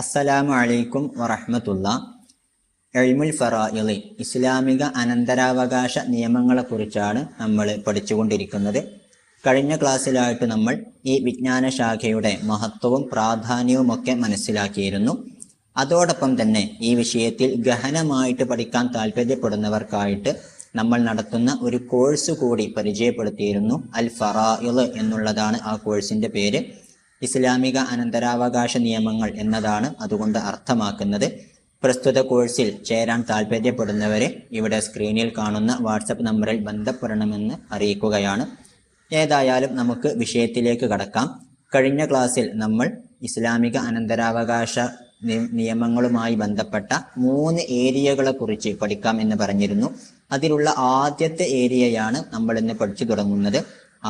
അസ്സലാമു അലൈക്കും വറഹമത്തുള്ള എഴിമുൽ ഫറായിളി ഇസ്ലാമിക അനന്തരാവകാശ നിയമങ്ങളെക്കുറിച്ചാണ് നമ്മൾ പഠിച്ചുകൊണ്ടിരിക്കുന്നത്. കഴിഞ്ഞ ക്ലാസ്സിലായിട്ട് നമ്മൾ ഈ വിജ്ഞാന ശാഖയുടെ മഹത്വവും പ്രാധാന്യവുമൊക്കെ മനസ്സിലാക്കിയിരുന്നു. അതോടൊപ്പം തന്നെ ഈ വിഷയത്തിൽ ഗഹനമായിട്ട് പഠിക്കാൻ താല്പര്യപ്പെടുന്നവർക്കായിട്ട് നമ്മൾ നടത്തുന്ന ഒരു കോഴ്സ് കൂടി പരിചയപ്പെടുത്തിയിരുന്നു അൽ ഫറായിൾ എന്നുള്ളതാണ് ആ കോഴ്സിന്റെ പേര്. ഇസ്ലാമിക അനന്തരാവകാശ നിയമങ്ങൾ എന്നതാണ് അതുകൊണ്ട് അർത്ഥമാക്കുന്നത്. പ്രസ്തുത കോഴ്സിൽ ചേരാൻ താല്പര്യപ്പെടുന്നവരെ ഇവിടെ സ്ക്രീനിൽ കാണുന്ന വാട്സപ്പ് നമ്പറിൽ ബന്ധപ്പെടണമെന്ന് അറിയിക്കുകയാണ്. ഏതായാലും നമുക്ക് വിഷയത്തിലേക്ക് കടക്കാം. കഴിഞ്ഞ ക്ലാസ്സിൽ നമ്മൾ ഇസ്ലാമിക അനന്തരാവകാശ നിയമങ്ങളുമായി ബന്ധപ്പെട്ട മൂന്ന് ഏരിയകളെ കുറിച്ച് പഠിക്കാം എന്ന് പറഞ്ഞിരുന്നു. അതിലുള്ള ആദ്യത്തെ ഏരിയയാണ് നമ്മൾ ഇന്ന് പഠിച്ചു തുടങ്ങുന്നത്.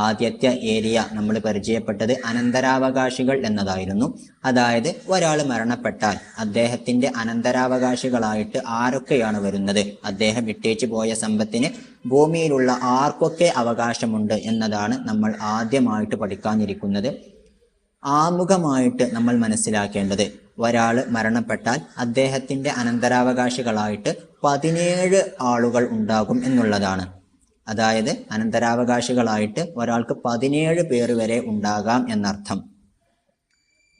ആദ്യത്തെ ഏരിയ നമ്മൾ പരിചയപ്പെട്ടത് അനന്തരാവകാശികൾ എന്നതായിരുന്നു. അതായത് ഒരാൾ മരണപ്പെട്ടാൽ അദ്ദേഹത്തിന്റെ അനന്തരാവകാശികളായിട്ട് ആരൊക്കെയാണ് വരുന്നത്? അദ്ദേഹം വിട്ടേച്ചു പോയ സമ്പത്തിന് ഭൂമിയിലുള്ള ആർക്കൊക്കെ അവകാശമുണ്ട് എന്നതാണ് നമ്മൾ ആദ്യമായിട്ട് പഠിക്കാനിരിക്കുന്നത്. ആമുഖമായിട്ട് നമ്മൾ മനസ്സിലാക്കേണ്ടത് ഒരാൾ മരണപ്പെട്ടാൽ അദ്ദേഹത്തിന്റെ അനന്തരാവകാശികളായിട്ട് പതിനേഴ് ആളുകൾ ഉണ്ടാകും എന്നുള്ളതാണ്. അതായത് അനന്തരാവകാശികളായിട്ട് ഒരാൾക്ക് പതിനേഴ് പേര് വരെ ഉണ്ടാകാം എന്നർത്ഥം.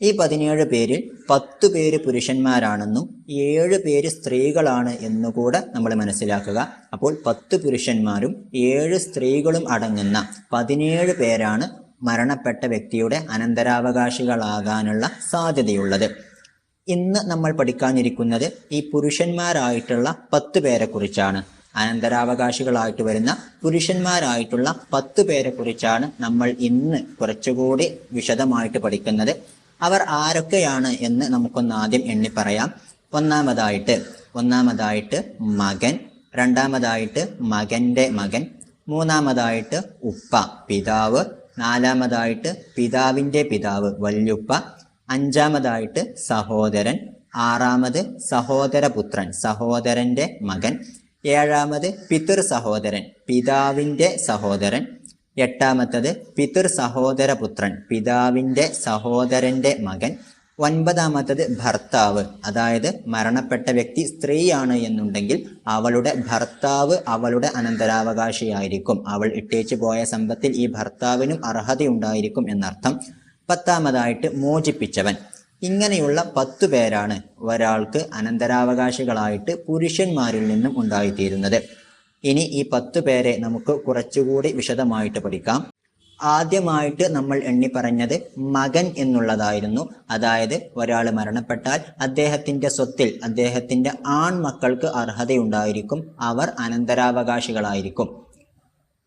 ഈ പതിനേഴ് പേരിൽ പത്ത് പേര് പുരുഷന്മാരാണെന്നും ഏഴ് പേര് സ്ത്രീകളാണ് എന്നുകൂടെ നമ്മൾ മനസ്സിലാക്കുക. അപ്പോൾ പത്ത് പുരുഷന്മാരും ഏഴ് സ്ത്രീകളും അടങ്ങുന്ന പതിനേഴ് പേരാണ് മരണപ്പെട്ട വ്യക്തിയുടെ അനന്തരാവകാശികളാകാനുള്ള സാധ്യതയുള്ളത്. ഇന്ന് നമ്മൾ പഠിക്കാനിരിക്കുന്നത് ഈ പുരുഷന്മാരായിട്ടുള്ള പത്ത് പേരെ കുറിച്ചാണ്. അനന്തരാവകാശികളായിട്ട് വരുന്ന പുരുഷന്മാരായിട്ടുള്ള പത്ത് പേരെ കുറിച്ചാണ് നമ്മൾ ഇന്ന് കുറച്ചുകൂടി വിശദമായിട്ട് പഠിക്കുന്നത്. അവർ ആരൊക്കെയാണ് എന്ന് നമുക്കൊന്ന് ആദ്യം എണ്ണി പറയാം. ഒന്നാമതായിട്ട് ഒന്നാമതായിട്ട് മകൻ രണ്ടാമതായിട്ട് മകന്റെ മകൻ മൂന്നാമതായിട്ട് ഉപ്പ പിതാവ് നാലാമതായിട്ട് പിതാവിന്റെ പിതാവ് വല്യുപ്പ അഞ്ചാമതായിട്ട് സഹോദരൻ ആറാമത് സഹോദരപുത്രൻ സഹോദരന്റെ മകൻ ഏഴാമത് പിതൃ സഹോദരൻ പിതാവിന്റെ സഹോദരൻ. എട്ടാമത്തത് പിതൃ സഹോദരപുത്രൻ പിതാവിന്റെ സഹോദരന്റെ മകൻ. ഒൻപതാമത്തത് ഭർത്താവ് അതായത് മരണപ്പെട്ട വ്യക്തി സ്ത്രീയാണ് എന്നുണ്ടെങ്കിൽ അവളുടെ ഭർത്താവ് അവളുടെ അനന്തരാവകാശിയായിരിക്കും. അവൾ ഇട്ടേച്ചു പോയ സമ്പത്തിൽ ഈ ഭർത്താവിനും അർഹതയുണ്ടായിരിക്കും എന്നർത്ഥം. പത്താമതായിട്ട് മോചിപ്പിച്ചവൻ ഇങ്ങനെയുള്ള പത്തു പേരാണ് ഒരാൾക്ക് അനന്തരാവകാശികളായിട്ട് പുരുഷന്മാരിൽ നിന്നും ഉണ്ടായിത്തീരുന്നത്. ഇനി ഈ പത്തു പേരെ നമുക്ക് കുറച്ചുകൂടി വിശദമായിട്ട് പഠിക്കാം. ആദ്യമായിട്ട് നമ്മൾ എണ്ണി പറഞ്ഞത് മകൻ എന്നുള്ളതായിരുന്നു. അതായത് ഒരാൾ മരണപ്പെട്ടാൽ അദ്ദേഹത്തിന്റെ സ്വത്തിൽ അദ്ദേഹത്തിന്റെ ആൺമക്കൾക്ക് അർഹതയുണ്ടായിരിക്കും. അവർ അനന്തരാവകാശികളായിരിക്കും.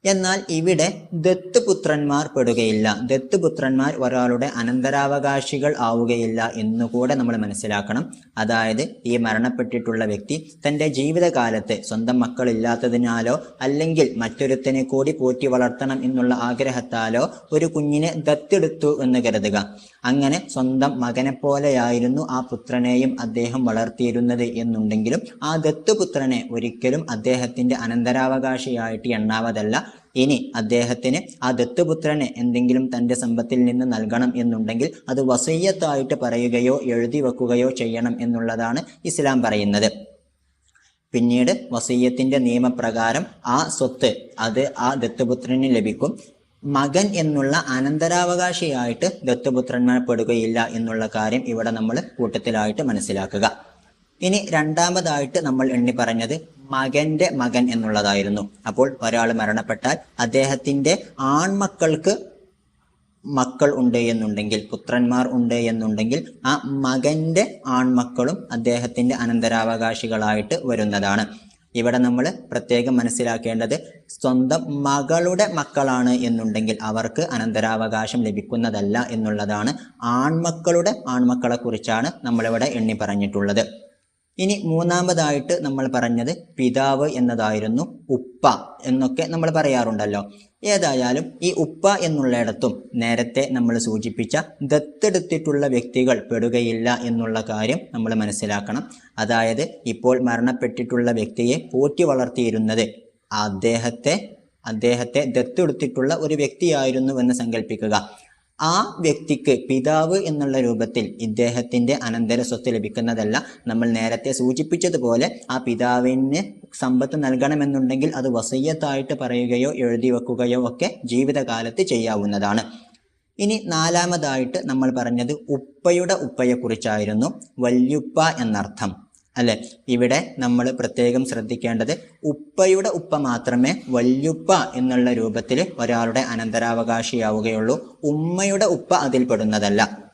എന്നാൽ ഇവിടെ ദത്തുപുത്രന്മാർ പെടുകയില്ല. ദത്തുപുത്രന്മാർ ഒരാളുടെ അനന്തരാവകാശികൾ ആവുകയില്ല എന്നുകൂടെ നമ്മൾ മനസ്സിലാക്കണം. അതായത് ഈ മരണപ്പെട്ടിട്ടുള്ള വ്യക്തി തന്റെ ജീവിതകാലത്ത് സ്വന്തം മക്കളില്ലാത്തതിനാലോ അല്ലെങ്കിൽ മറ്റൊരുത്തനെ കൂടി പോറ്റി വളർത്തണം എന്നുള്ള ആഗ്രഹത്താലോ ഒരു കുഞ്ഞിനെ ദത്തെടുത്തു എന്ന് കരുതുക. അങ്ങനെ സ്വന്തം മകനെ പോലെയായിരുന്നു ആ പുത്രനെയും അദ്ദേഹം വളർത്തിയിരുന്നത് എന്നുണ്ടെങ്കിലും ആ ദത്തുപുത്രനെ ഒരിക്കലും അദ്ദേഹത്തിന്റെ അനന്തരാവകാശിയായിട്ട് എണ്ണാവതല്ല. ഇനി അദ്ദേഹത്തിന് ആ ദത്തുപുത്രനെ എന്തെങ്കിലും തന്റെ സമ്പത്തിൽ നിന്ന് നൽകണം എന്നുണ്ടെങ്കിൽ അത് വസയ്യത്തായിട്ട് പറയുകയോ എഴുതി വെക്കുകയോ ചെയ്യണം എന്നുള്ളതാണ് ഇസ്ലാം പറയുന്നത്. പിന്നീട് വസയ്യത്തിന്റെ നിയമപ്രകാരം ആ സ്വത്ത് അത് ആ ദത്തുപുത്രന് ലഭിക്കും. മകൻ എന്നുള്ള അനന്തരാവകാശിയായിട്ട് ദത്തുപുത്രന്മാർ പെടുകയില്ല എന്നുള്ള കാര്യം ഇവിടെ നമ്മൾ കൂട്ടത്തിലായിട്ട് മനസ്സിലാക്കുക. ഇനി രണ്ടാമതായിട്ട് നമ്മൾ എണ്ണി പറഞ്ഞത് മകന്റെ മകൻ എന്നുള്ളതായിരുന്നു. അപ്പോൾ ഒരാൾ മരണപ്പെട്ടാൽ അദ്ദേഹത്തിന്റെ ആൺമക്കൾക്ക് മക്കൾ ഉണ്ട് എന്നുണ്ടെങ്കിൽ പുത്രന്മാർ ഉണ്ട് എന്നുണ്ടെങ്കിൽ ആ മകന്റെ ആൺമക്കളും അദ്ദേഹത്തിന്റെ അനന്തരാവകാശികളായിട്ട് വരുന്നതാണ്. ഇവിടെ നമ്മൾ പ്രത്യേകം മനസ്സിലാക്കേണ്ടത് സ്വന്തം മകളുടെ മക്കളാണ് എന്നുണ്ടെങ്കിൽ അവർക്ക് അനന്തരാവകാശം ലഭിക്കുന്നതല്ല എന്നുള്ളതാണ് ആൺമക്കളുടെ ആൺമക്കളെ കുറിച്ചാണ് നമ്മളിവിടെ എണ്ണി പറഞ്ഞിട്ടുള്ളത് ഇനി മൂന്നാമതായിട്ട് നമ്മൾ പറഞ്ഞത് പിതാവ് എന്നതായിരുന്നു ഉപ്പ എന്നൊക്കെ നമ്മൾ പറയാറുണ്ടല്ലോ. ഏതായാലും ഈ ഉപ്പ എന്നുള്ളിടത്തും നേരത്തെ നമ്മൾ സൂചിപ്പിച്ച ദത്തെടുത്തിട്ടുള്ള വ്യക്തികൾ പെടുകയില്ല എന്നുള്ള കാര്യം നമ്മൾ മനസ്സിലാക്കണം. അതായത് ഇപ്പോൾ മരണപ്പെട്ടിട്ടുള്ള വ്യക്തിയെ പോറ്റി വളർത്തിയിരുന്നത് അദ്ദേഹത്തെ അദ്ദേഹത്തെ ദത്തെടുത്തിട്ടുള്ള ഒരു വ്യക്തിയായിരുന്നു എന്ന് സങ്കല്പിക്കുക ആ വ്യക്തിക്ക് പിതാവ് എന്നുള്ള രൂപത്തിൽ ഇദ്ദേഹത്തിന്റെ അനന്തര സ്വത്ത് ലഭിക്കുന്നതല്ല. നമ്മൾ നേരത്തെ സൂചിപ്പിച്ചതുപോലെ ആ പിതാവിന് സമ്പത്ത് നൽകണമെന്നുണ്ടെങ്കിൽ അത് വസയ്യത്തായിട്ട് പറയുകയോ എഴുതി വെക്കുകയോ ഒക്കെ ജീവിതകാലത്ത് ചെയ്യാവുന്നതാണ്. ഇനി നാലാമതായിട്ട് നമ്മൾ പറഞ്ഞത് ഉപ്പയുടെ ഉപ്പയെക്കുറിച്ചായിരുന്നു. വല്യുപ്പ എന്നർത്ഥം. അല്ലെ? ഇവിടെ നമ്മൾ പ്രത്യേകം ശ്രദ്ധിക്കേണ്ടത് ഉപ്പയുടെ ഉപ്പ മാത്രമേ വല്യുപ്പ എന്നുള്ള രൂപത്തിൽ ഒരാളുടെ അനന്തരാവകാശിയാവുകയുള്ളൂ. ഉമ്മയുടെ ഉപ്പ അതിൽ പെടുന്നതല്ല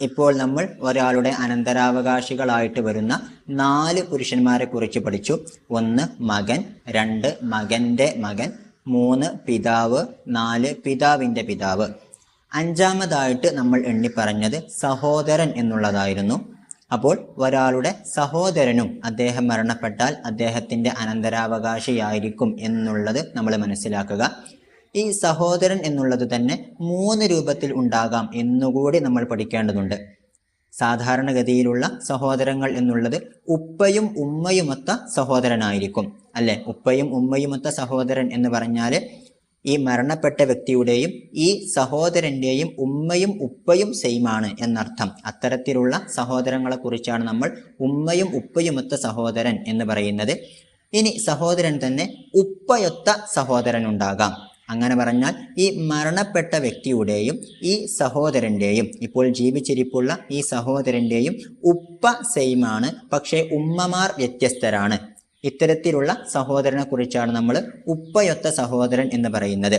ഇപ്പോൾ നമ്മൾ ഒരാളുടെ അനന്തരാവകാശികളായിട്ട് വരുന്ന നാല് പുരുഷന്മാരെ കുറിച്ച് പഠിച്ചു. ഒന്ന് മകൻ രണ്ട് മകന്റെ മകൻ മൂന്ന് പിതാവ് നാല് പിതാവിന്റെ പിതാവ്. അഞ്ചാമതായിട്ട് നമ്മൾ എണ്ണിപ്പറഞ്ഞത് സഹോദരൻ എന്നുള്ളതായിരുന്നു. അപ്പോൾ ഒരാളുടെ സഹോദരനും അദ്ദേഹം മരണപ്പെട്ടാൽ അദ്ദേഹത്തിന്റെ അനന്തരാവകാശിയായിരിക്കും എന്നുള്ളത് നമ്മൾ മനസ്സിലാക്കുക. ഈ സഹോദരൻ എന്നുള്ളത് തന്നെ മൂന്ന് രൂപത്തിൽ ഉണ്ടാകാം എന്നുകൂടി നമ്മൾ പഠിക്കേണ്ടതുണ്ട്. സാധാരണഗതിയിലുള്ള സഹോദരങ്ങൾ എന്നുള്ളത് ഉപ്പയും ഉമ്മയുമൊത്ത സഹോദരനായിരിക്കും. അല്ലെ? ഉപ്പയും ഉമ്മയുമൊത്ത സഹോദരൻ എന്ന് പറഞ്ഞാൽ ഈ മരണപ്പെട്ട വ്യക്തിയുടെയും ഈ സഹോദരന്റെയും ഉമ്മയും ഉപ്പയും സെയിമാണ് എന്നർത്ഥം. അത്തരത്തിലുള്ള സഹോദരങ്ങളെ കുറിച്ചാണ് നമ്മൾ ഉമ്മയും ഉപ്പയുമൊത്ത സഹോദരൻ എന്ന് പറയുന്നത്. ഇനി സഹോദരൻ തന്നെ ഉപ്പയൊത്ത സഹോദരൻ ഉണ്ടാകാം അങ്ങനെ പറഞ്ഞാൽ ഈ മരണപ്പെട്ട വ്യക്തിയുടെയും ഈ സഹോദരന്റെയും ഇപ്പോൾ ജീവിച്ചിരിപ്പുള്ള ഈ സഹോദരന്റെയും ഉപ്പ സെയിമാണ് പക്ഷേ ഉമ്മമാർ വ്യത്യസ്തരാണ്. ഇത്തരത്തിലുള്ള സഹോദരനെ കുറിച്ചാണ് നമ്മൾ ഉപ്പയൊത്ത സഹോദരൻ എന്ന് പറയുന്നത്.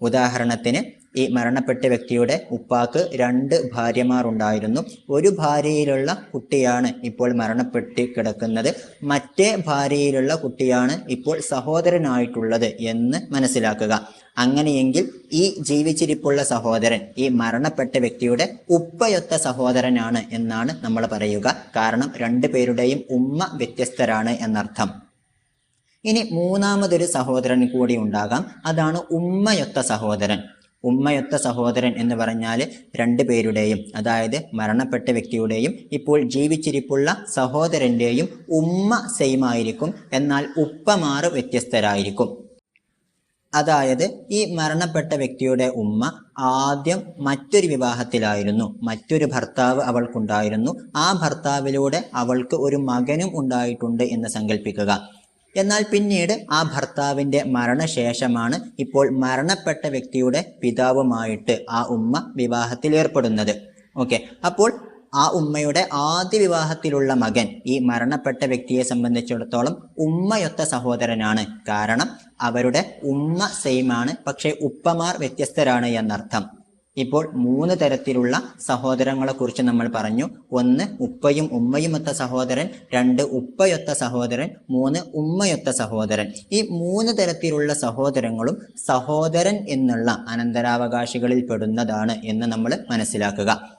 ഉദാഹരണത്തിന് ഈ മരണപ്പെട്ട വ്യക്തിയുടെ ഉപ്പാക്ക് രണ്ട് ഭാര്യമാർ ഉണ്ടായിരുന്നു ഒരു ഭാര്യയിലുള്ള കുട്ടിയാണ് ഇപ്പോൾ മരണപ്പെട്ട് കിടക്കുന്നത്. മറ്റേ ഭാര്യയിലുള്ള കുട്ടിയാണ് ഇപ്പോൾ സഹോദരനായിട്ടുള്ളത് എന്ന് മനസ്സിലാക്കുക. അങ്ങനെയെങ്കിൽ ഈ ജീവിച്ചിരിപ്പുള്ള സഹോദരൻ ഈ മരണപ്പെട്ട വ്യക്തിയുടെ ഉപ്പയൊത്ത സഹോദരനാണ് എന്നാണ് നമ്മൾ പറയുക. കാരണം രണ്ടു പേരുടെയും ഉമ്മ വ്യത്യസ്തരാണ് എന്നർത്ഥം. ഇനി മൂന്നാമതൊരു സഹോദരൻ കൂടി ഉണ്ടാകാം. അതാണ് ഉമ്മയൊത്ത സഹോദരൻ. ഉമ്മയൊത്ത സഹോദരൻ എന്ന് പറഞ്ഞാൽ രണ്ടു പേരുടെയും അതായത് മരണപ്പെട്ട വ്യക്തിയുടെയും ഇപ്പോൾ ജീവിച്ചിരിപ്പുള്ള സഹോദരന്റെയും ഉമ്മ സെയിം ആയിരിക്കും എന്നാൽ ഉപ്പമാർ വ്യത്യസ്തരായിരിക്കും. അതായത് ഈ മരണപ്പെട്ട വ്യക്തിയുടെ ഉമ്മ ആദ്യം മറ്റൊരു വിവാഹത്തിലായിരുന്നു മറ്റൊരു ഭർത്താവ് അവൾക്കുണ്ടായിരുന്നു. ആ ഭർത്താവിലൂടെ അവൾക്ക് ഒരു മകനും ഉണ്ടായിട്ടുണ്ട് എന്ന് സങ്കല്പിക്കുക എന്നാൽ പിന്നീട് ആ ഭർത്താവിന്റെ മരണശേഷമാണ് ഇപ്പോൾ മരണപ്പെട്ട വ്യക്തിയുടെ പിതാവുമായിട്ട് ആ ഉമ്മ വിവാഹത്തിൽ ഏർപ്പെടുന്നത്. ഓക്കെ അപ്പോൾ ആ ഉമ്മയുടെ ആദ്യ വിവാഹത്തിലുള്ള മകൻ ഈ മരണപ്പെട്ട വ്യക്തിയെ സംബന്ധിച്ചിടത്തോളം ഉമ്മയൊത്ത സഹോദരനാണ്. കാരണം അവരുടെ ഉമ്മ സെയിമാണ് പക്ഷേ ഉപ്പമാർ വ്യത്യസ്തരാണ് എന്നർത്ഥം. ഇപ്പോൾ മൂന്ന് തരത്തിലുള്ള സഹോദരങ്ങളെ കുറിച്ച് നമ്മൾ പറഞ്ഞു. ഒന്ന് ഉപ്പയും ഉമ്മയും ഉമ്മയുമൊത്ത സഹോദരൻ രണ്ട് ഉപ്പയൊത്ത സഹോദരൻ മൂന്ന് ഉമ്മയൊത്ത സഹോദരൻ. ഈ മൂന്ന് തരത്തിലുള്ള സഹോദരങ്ങളും സഹോദരൻ എന്നുള്ള അനന്തരാവകാശികളിൽ പെടുന്നതാണ് എന്ന് നമ്മൾ മനസ്സിലാക്കുക.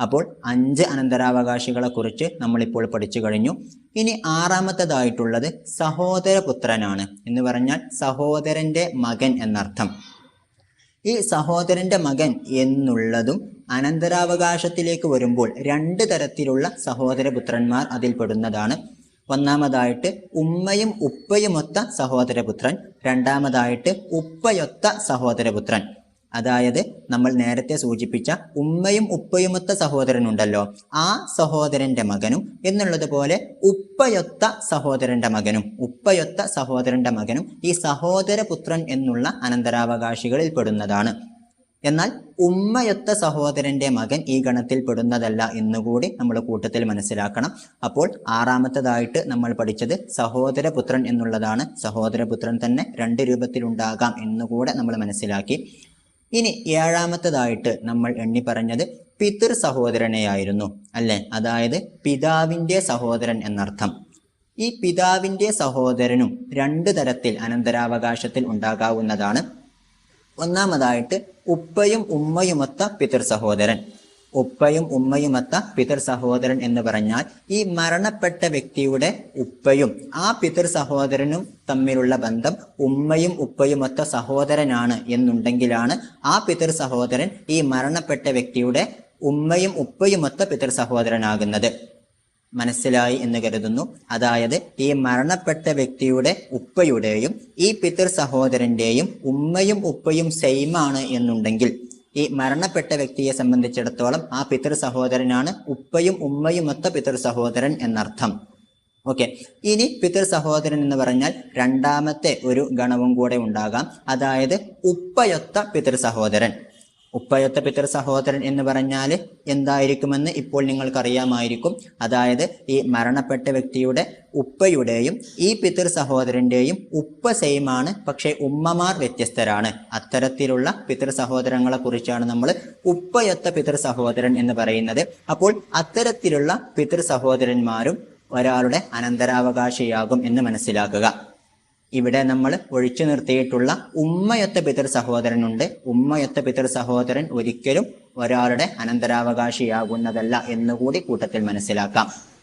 അപ്പോൾ അഞ്ച് അനന്തരാവകാശികളെ കുറിച്ച് നമ്മളിപ്പോൾ പഠിച്ചു കഴിഞ്ഞു. ഇനി ആറാമത്തേതായിട്ടുള്ളത് സഹോദരപുത്രനാണ് എന്ന് പറഞ്ഞാൽ സഹോദരന്റെ മകൻ എന്നർത്ഥം. ഈ സഹോദരന്റെ മകൻ എന്നുള്ളതും അനന്തരാവകാശത്തിലേക്ക് വരുമ്പോൾ രണ്ട് തരത്തിലുള്ള സഹോദരപുത്രന്മാർ അതിൽപ്പെടുന്നതാണ്. ഒന്നാമതായിട്ട് ഉമ്മയും ഉപ്പയുമൊത്ത സഹോദരപുത്രൻ. രണ്ടാമതായിട്ട് ഉപ്പയൊത്ത സഹോദരപുത്രൻ. അതായത് നമ്മൾ നേരത്തെ സൂചിപ്പിച്ച ഉമ്മയും ഉപ്പയുമൊത്ത സഹോദരനുണ്ടല്ലോ. ആ സഹോദരന്റെ മകനും എന്നുള്ളതുപോലെ ഉപ്പയൊത്ത സഹോദരന്റെ മകനും ഉപ്പയൊത്ത സഹോദരന്റെ മകനും ഈ സഹോദരപുത്രൻ എന്നുള്ള അനന്തരാവകാശികളിൽ പെടുന്നതാണ്. എന്നാൽ ഉമ്മയൊത്ത സഹോദരന്റെ മകൻ ഈ ഗണത്തിൽ പെടുന്നതല്ല എന്നുകൂടി നമ്മൾ കൂട്ടത്തിൽ മനസ്സിലാക്കണം. അപ്പോൾ ആറാമത്തതായിട്ട് നമ്മൾ പഠിച്ചത് സഹോദരപുത്രൻ എന്നുള്ളതാണ്. സഹോദരപുത്രൻ തന്നെ രണ്ട് രൂപത്തിലുണ്ടാകാം എന്നുകൂടെ നമ്മൾ മനസ്സിലാക്കി. ഇനി ഏഴാമത്തതായിട്ട് നമ്മൾ എണ്ണി പറഞ്ഞത് പിതൃ സഹോദരനെയായിരുന്നു അല്ലെ? അതായത് പിതാവിന്റെ സഹോദരൻ എന്നർത്ഥം. ഈ പിതാവിന്റെ സഹോദരനും രണ്ട് തരത്തിൽ അനന്തരാവകാശത്തിൽ ഉണ്ടാകാവുന്നതാണ്. ഒന്നാമതായിട്ട് ഉപ്പയും ഉമ്മയുമൊത്ത പിതൃ സഹോദരൻ ഉപ്പയും ഉമ്മയുമൊത്ത പിതൃ സഹോദരൻ എന്ന് പറഞ്ഞാൽ ഈ മരണപ്പെട്ട വ്യക്തിയുടെ ഉപ്പയും ആ പിതൃ സഹോദരനും തമ്മിലുള്ള ബന്ധം ഉമ്മയും ഉപ്പയുമൊത്ത സഹോദരനാണ് എന്നുണ്ടെങ്കിലാണ് ആ പിതൃ സഹോദരൻ ഈ മരണപ്പെട്ട വ്യക്തിയുടെ ഉമ്മയും ഉപ്പയുമൊത്ത പിതൃ സഹോദരനാകുന്നത് മനസ്സിലായി എന്ന് കരുതുന്നു. അതായത് ഈ മരണപ്പെട്ട വ്യക്തിയുടെ ഉപ്പയുടെയും ഈ പിതൃ സഹോദരന്റെയും ഉമ്മയും ഉപ്പയും സെയിമാണ് എന്നുണ്ടെങ്കിൽ ഈ മരണപ്പെട്ട വ്യക്തിയെ സംബന്ധിച്ചിടത്തോളം ആ പിതൃ സഹോദരനാണ് ഉപ്പയും ഉമ്മയും ഉമ്മയുമൊത്ത പിതൃ സഹോദരൻ എന്നർത്ഥം. ഓക്കെ. ഇനി പിതൃ സഹോദരൻ എന്ന് പറഞ്ഞാൽ രണ്ടാമത്തെ ഒരു ഗണവും കൂടെ ഉണ്ടാകാം. അതായത് ഉപ്പയൊത്ത പിതൃ സഹോദരൻ ഉപ്പയൊത്ത പിതൃ സഹോദരൻ എന്ന് പറഞ്ഞാൽ എന്തായിരിക്കുമെന്ന് ഇപ്പോൾ നിങ്ങൾക്കറിയാമായിരിക്കും. അതായത് ഈ മരണപ്പെട്ട വ്യക്തിയുടെ ഉപ്പയുടെയും ഈ പിതൃ സഹോദരന്റെയും ഉപ്പ സെയിമാണ് പക്ഷേ ഉമ്മമാർ വ്യത്യസ്തരാണ്. അത്തരത്തിലുള്ള പിതൃ സഹോദരങ്ങളെ കുറിച്ചാണ് നമ്മൾ ഉപ്പയൊത്ത പിതൃ സഹോദരൻ എന്ന് പറയുന്നത്. അപ്പോൾ അത്തരത്തിലുള്ള പിതൃ സഹോദരന്മാരും ഒരാളുടെ അനന്തരാവകാശിയാകും എന്ന് മനസ്സിലാക്കുക. ഇവിടെ നമ്മൾ ഒഴിച്ചു നിർത്തിയിട്ടുള്ള ഉമ്മയൊത്ത പിതൃ സഹോദരനുണ്ട്. ഉമ്മയൊത്ത പിതൃ സഹോദരൻ ഒരിക്കലും ഒരാളുടെ അനന്തരാവകാശിയാകുന്നതല്ല എന്നുകൂടി കൂട്ടത്തിൽ മനസ്സിലാക്കാം.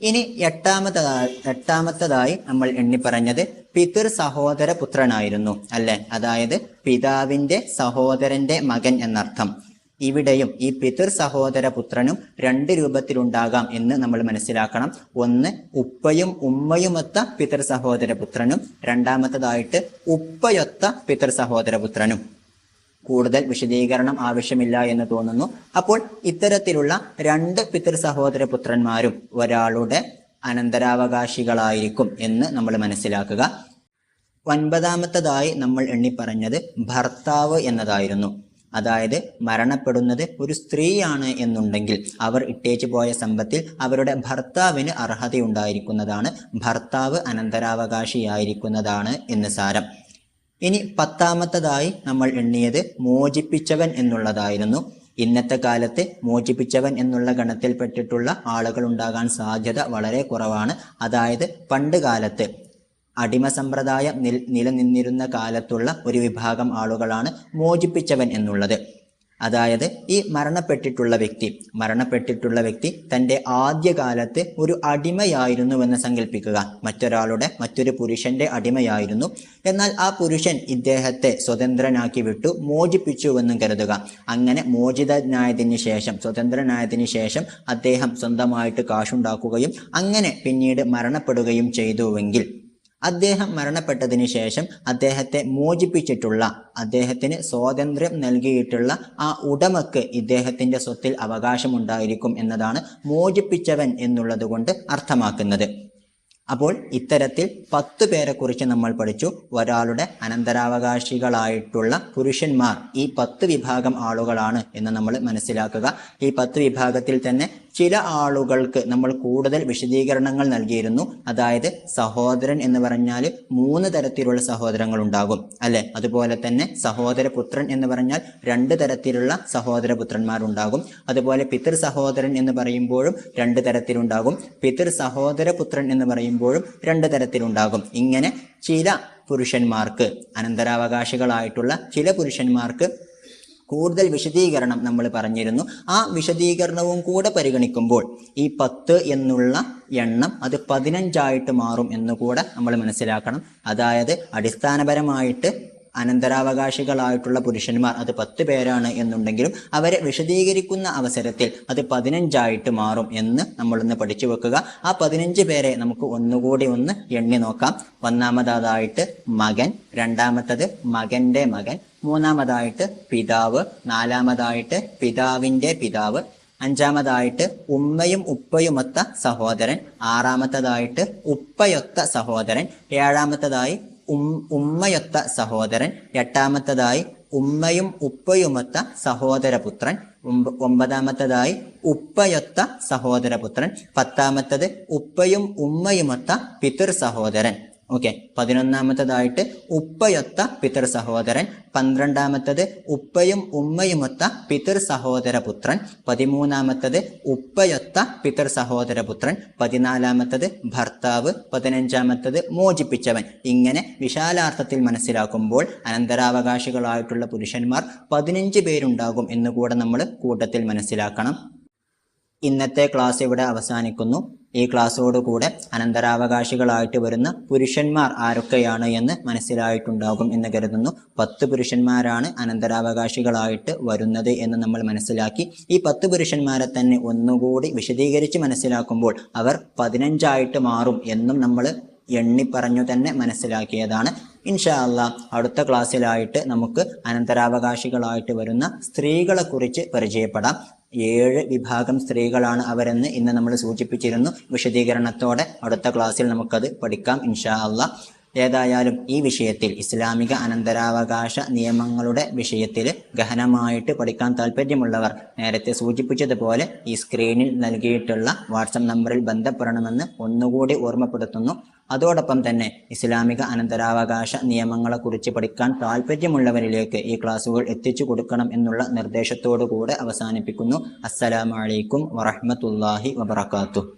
ഇനി എട്ടാമത്തതായി എട്ടാമത്തതായി നമ്മൾ എണ്ണി പറഞ്ഞത് പിതൃ സഹോദര പുത്രനായിരുന്നു അല്ലെ? അതായത് പിതാവിന്റെ സഹോദരന്റെ മകൻ എന്നർത്ഥം. ഇവിടെയും ഈ പിതൃ സഹോദര പുത്രനും രണ്ട് രൂപത്തിലുണ്ടാകാം എന്ന് നമ്മൾ മനസ്സിലാക്കണം. ഒന്ന് ഉപ്പയും ഉമ്മയുമൊത്ത പിതൃ സഹോദര പുത്രനും. രണ്ടാമത്തതായിട്ട് ഉപ്പയൊത്ത പിതൃ സഹോദര പുത്രനും. കൂടുതൽ വിശദീകരണം ആവശ്യമില്ല എന്ന് തോന്നുന്നു. അപ്പോൾ ഇത്തരത്തിലുള്ള രണ്ട് പിതൃ സഹോദര പുത്രന്മാരും ഒരാളുടെ അനന്തരാവകാശികളായിരിക്കും എന്ന് നമ്മൾ മനസ്സിലാക്കുക. ഒൻപതാമത്തതായി നമ്മൾ എണ്ണി പറഞ്ഞത് ഭർത്താവ് എന്നതായിരുന്നു. അതായത് മരണപ്പെടുന്നത് ഒരു സ്ത്രീയാണ് എന്നുണ്ടെങ്കിൽ അവർ ഇട്ടേച്ചു പോയ സമ്പത്തിൽ അവരുടെ ഭർത്താവിന് അർഹതയുണ്ടായിരിക്കുന്നതാണ്. ഭർത്താവ് അനന്തരാവകാശിയായിരിക്കുന്നതാണ് എന്ന് സാരം. ഇനി പത്താമത്തതായി നമ്മൾ എണ്ണിയത് മോചിപ്പിച്ചവൻ എന്നുള്ളതായിരുന്നു. ഇന്നത്തെ കാലത്ത് മോചിപ്പിച്ചവൻ എന്നുള്ള ഗണത്തിൽപ്പെട്ടിട്ടുള്ള ആളുകൾ ഉണ്ടാകാൻ സാധ്യത വളരെ കുറവാണ്. അതായത് പണ്ട് കാലത്ത് അടിമ സമ്പ്രദായം നിൽ നിലനിന്നിരുന്ന കാലത്തുള്ള ഒരു വിഭാഗം ആളുകളാണ് മോചിപ്പിച്ചവൻ എന്നുള്ളത്. അതായത് ഈ മരണപ്പെട്ടിട്ടുള്ള വ്യക്തി മരണപ്പെട്ടിട്ടുള്ള വ്യക്തി തന്റെ ആദ്യകാലത്ത് ഒരു അടിമയായിരുന്നുവെന്ന് സങ്കല്പിക്കുക മറ്റൊരാളുടെ മറ്റൊരു പുരുഷന്റെ അടിമയായിരുന്നു. എന്നാൽ ആ പുരുഷൻ ഇദ്ദേഹത്തെ സ്വതന്ത്രനാക്കി വിട്ടു മോചിപ്പിച്ചുവെന്നും കരുതുക. അങ്ങനെ മോചിതനായതിന് ശേഷം സ്വതന്ത്രനായതിന് ശേഷം അദ്ദേഹം സ്വന്തമായിട്ട് കാശുണ്ടാക്കുകയും അങ്ങനെ പിന്നീട് മരണപ്പെടുകയും ചെയ്തുവെങ്കിൽ അദ്ദേഹം മരണപ്പെട്ടതിന് ശേഷം അദ്ദേഹത്തെ മോചിപ്പിച്ചിട്ടുള്ള അദ്ദേഹത്തിന് സ്വാതന്ത്ര്യം നൽകിയിട്ടുള്ള ആ ഉടമക്ക് ഇദ്ദേഹത്തിന്റെ സ്വത്തിൽ അവകാശമുണ്ടായിരിക്കും എന്നതാണ് മോചിപ്പിച്ചവൻ എന്നുള്ളത് കൊണ്ട് അർത്ഥമാക്കുന്നത്. അപ്പോൾ ഇത്തരത്തിൽ പത്ത് പേരെ കുറിച്ച് നമ്മൾ പഠിച്ചു. ഒരാളുടെ അനന്തരാവകാശികളായിട്ടുള്ള പുരുഷന്മാർ ഈ പത്ത് വിഭാഗം ആളുകളാണ് എന്ന് നമ്മൾ മനസ്സിലാക്കുക. ഈ പത്ത് വിഭാഗത്തിൽ തന്നെ ചില ആളുകൾക്ക് നമ്മൾ കൂടുതൽ വിശദീകരണങ്ങൾ നൽകിയിരുന്നു. അതായത് സഹോദരൻ എന്ന് പറഞ്ഞാൽ മൂന്ന് തരത്തിലുള്ള സഹോദരങ്ങൾ ഉണ്ടാകും. അല്ലെ? അതുപോലെ തന്നെ സഹോദരപുത്രൻ എന്ന് പറഞ്ഞാൽ രണ്ട് തരത്തിലുള്ള സഹോദരപുത്രന്മാരുണ്ടാകും അതുപോലെ പിതൃ സഹോദരൻ എന്ന് പറയുമ്പോഴും രണ്ട് തരത്തിലുണ്ടാകും. പിതൃ സഹോദരപുത്രൻ എന്ന് പറയുമ്പോഴും രണ്ട് തരത്തിലുണ്ടാകും. ഇങ്ങനെ ചില പുരുഷന്മാർക്ക് അനന്തരാവകാശികളായിട്ടുള്ള ചില പുരുഷന്മാർക്ക് കൂടുതൽ വിശദീകരണം നമ്മൾ പറഞ്ഞിരുന്നു. ആ വിശദീകരണവും കൂടെ പരിഗണിക്കുമ്പോൾ ഈ പത്ത് എന്നുള്ള എണ്ണം അത് പതിനഞ്ചായിട്ട് മാറും എന്നുകൂടെ നമ്മൾ മനസ്സിലാക്കണം. അതായത് അടിസ്ഥാനപരമായിട്ട് അനന്തരാവകാശികളായിട്ടുള്ള പുരുഷന്മാർ അത് പത്ത് പേരാണ് എന്നുണ്ടെങ്കിലും അവരെ വിശദീകരിക്കുന്ന അവസരത്തിൽ അത് പതിനഞ്ചായിട്ട് മാറും എന്ന് നമ്മളൊന്ന് പഠിച്ചു വെക്കുക. ആ പതിനഞ്ച് പേരെ നമുക്ക് ഒന്നുകൂടി ഒന്ന് എണ്ണി നോക്കാം. ഒന്നാമതായിട്ട് മകൻ രണ്ടാമത്തത് മകന്റെ മകൻ മൂന്നാമതായിട്ട് പിതാവ് നാലാമതായിട്ട് പിതാവിന്റെ പിതാവ് അഞ്ചാമതായിട്ട് ഉമ്മയും ഉപ്പയുമൊത്ത സഹോദരൻ ആറാമത്തതായിട്ട് ഉപ്പയൊത്ത സഹോദരൻ ഏഴാമത്തതായി ഉമ്മയൊത്ത സഹോദരൻ എട്ടാമത്തതായി ഉമ്മയും ഉപ്പയുമൊത്ത സഹോദരപുത്രൻ ഒമ്പതാമത്തതായി ഉപ്പയൊത്ത സഹോദരപുത്രൻ പത്താമത്തത് ഉപ്പയും ഉമ്മയുമൊത്ത പിതൃ സഹോദരൻ. ഓക്കെ പതിനൊന്നാമത്തതായിട്ട് ഉപ്പയൊത്ത പിതൃ സഹോദരൻ പന്ത്രണ്ടാമത്തത് ഉപ്പയും ഉമ്മയുമൊത്ത പിതൃ സഹോദരപുത്രൻ പതിമൂന്നാമത്തത് ഉപ്പയൊത്ത പിതൃ സഹോദരപുത്രൻ പതിനാലാമത്തത് ഭർത്താവ്. പതിനഞ്ചാമത്തത് മോചിപ്പിച്ചവൻ. ഇങ്ങനെ വിശാലാർത്ഥത്തിൽ മനസ്സിലാക്കുമ്പോൾ അനന്തരാവകാശികളായിട്ടുള്ള പുരുഷന്മാർ പതിനഞ്ച് പേരുണ്ടാകും എന്നുകൂടെ നമ്മൾ കൂട്ടത്തിൽ മനസ്സിലാക്കണം. ഇന്നത്തെ ക്ലാസ് ഇവിടെ അവസാനിക്കുന്നു. ഈ ക്ലാസ്സോടുകൂടെ അനന്തരാവകാശികളായിട്ട് വരുന്ന പുരുഷന്മാർ ആരൊക്കെയാണ് എന്ന് മനസ്സിലായിട്ടുണ്ടാകും എന്ന് കരുതുന്നു. പത്ത് പുരുഷന്മാരാണ് അനന്തരാവകാശികളായിട്ട് വരുന്നത് എന്ന് നമ്മൾ മനസ്സിലാക്കി. ഈ പത്ത് പുരുഷന്മാരെ തന്നെ ഒന്നുകൂടി വിശദീകരിച്ച് മനസ്സിലാക്കുമ്പോൾ അവർ പതിനഞ്ചായിട്ട് മാറും എന്നും നമ്മൾ എണ്ണി പറഞ്ഞു തന്നെ മനസ്സിലാക്കിയതാണ്. ഇൻഷാ അല്ല അടുത്ത ക്ലാസ്സിലായിട്ട് നമുക്ക് അനന്തരാവകാശികളായിട്ട് വരുന്ന സ്ത്രീകളെ കുറിച്ച് പരിചയപ്പെടാം. ഏഴ് വിഭാഗം സ്ത്രീകളാണ് അവരെന്ന് ഇന്ന് നമ്മൾ സൂചിപ്പിച്ചിരുന്നു. വിശദീകരണത്തോടെ അടുത്ത ക്ലാസ്സിൽ നമുക്കത് പഠിക്കാം ഇൻഷാ അല്ല ഏതായാലും ഈ വിഷയത്തിൽ ഇസ്ലാമിക അനന്തരാവകാശ നിയമങ്ങളുടെ വിഷയത്തിൽ ഗഹനമായിട്ട് പഠിക്കാൻ താല്പര്യമുള്ളവർ നേരത്തെ സൂചിപ്പിച്ചതുപോലെ ഈ സ്ക്രീനിൽ നൽകിയിട്ടുള്ള വാട്സപ്പ് നമ്പറിൽ ബന്ധപ്പെടണമെന്ന് ഒന്നുകൂടി ഓർമ്മപ്പെടുത്തുന്നു. അതോടൊപ്പം തന്നെ ഇസ്ലാമിക അനന്തരാവകാശ നിയമങ്ങളെക്കുറിച്ച് പഠിക്കാൻ താല്പര്യമുള്ളവരിലേക്ക് ഈ ക്ലാസ്സുകൾ എത്തിച്ചു കൊടുക്കണം എന്നുള്ള നിർദ്ദേശത്തോടു കൂടെ അവസാനിപ്പിക്കുന്നു അസ്സലാമലൈക്കും വറഹ്മത്തുള്ളാഹി വബറകാതുഹു.